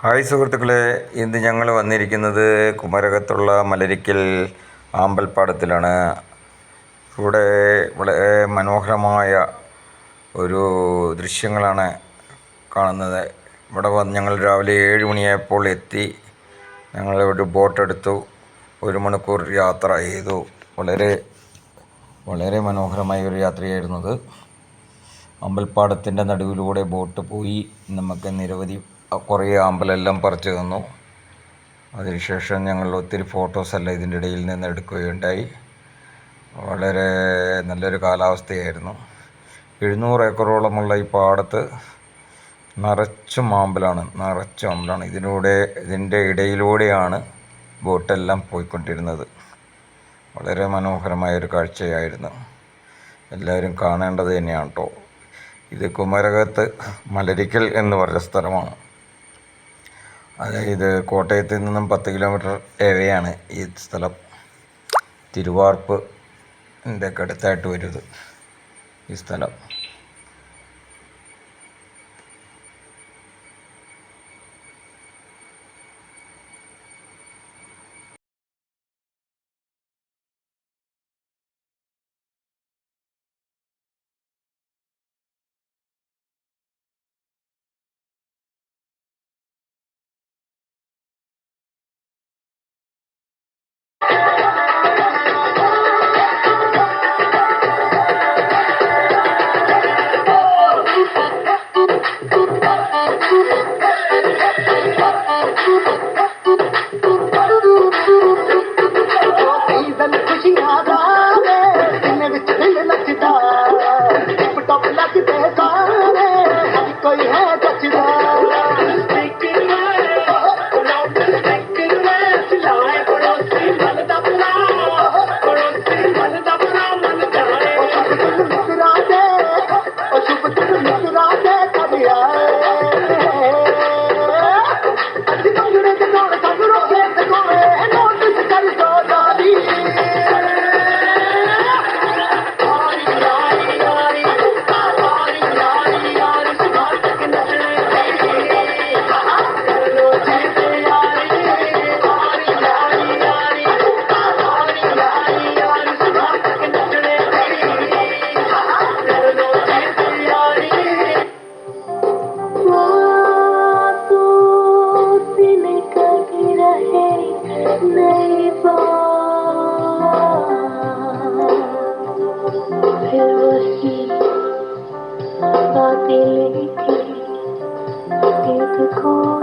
Hi സുഹൃത്തുക്കളെ ഇന്ന് ഞങ്ങൾ വന്നിരിക്കുന്നത് കുമരകത്തുള്ള മലരിക്കൽ ആമ്പൽപ്പാടത്തിലാണ്. ഇവിടെ വളരെ മനോഹരമായ ഒരു ദൃശ്യങ്ങളാണ് കാണുന്നത്. ഇവിടെ വന്ന് ഞങ്ങൾ രാവിലെ ഏഴ് മണിയായപ്പോൾ എത്തി. ഞങ്ങൾ ഒരു ബോട്ട് എടുത്തു. ഒരു മണിക്കൂർ യാത്ര ചെയ്തു. വളരെ വളരെ മനോഹരമായ ഒരു യാത്രയായിരുന്നു അത്. അമ്പൽപ്പാടത്തിന്റെ നടുവിലൂടെ ബോട്ട് പോയി. നമുക്ക് നിരവധി കുറേ അമ്പലെല്ലാം പറിച്ചു തന്നു. അതിനുശേഷം ഞങ്ങൾ ഒത്തിരി ഫോട്ടോസെല്ലാം ഇതിന്റെ ഇടയിൽ നിന്ന് എടുക്കുകയുണ്ടായി. വളരെ നല്ലൊരു കാലാവസ്ഥയായിരുന്നു. എഴുന്നൂറ് ഏക്കറോളമുള്ള ഈ പാടത്ത് നിറച്ചും മാമ്പലാണ് നിറച്ചും ആമ്പലാണ് ഇതിലൂടെ ഇതിന്റെ ഇടയിലൂടെയാണ് ബോട്ടെല്ലാം പോയിക്കൊണ്ടിരുന്നത്. വളരെ മനോഹരമായ ഒരു കാഴ്ചയായിരുന്നു. എല്ലാവരും കാണേണ്ടത് തന്നെയാണ് കേട്ടോ ഇത് കുമരകത്ത് മലരിക്കൽ എന്ന് പറഞ്ഞ സ്ഥലമാണ്. അതായത് കോട്ടയത്ത് നിന്നും പത്ത് കിലോമീറ്റർ ഏവയാണ് ഈ സ്ഥലം. തിരുവാർപ്പ് ഒക്കെ അടുത്തായിട്ട് വരുന്നത് ഈ സ്ഥലം. Welcome back to bed. the cold.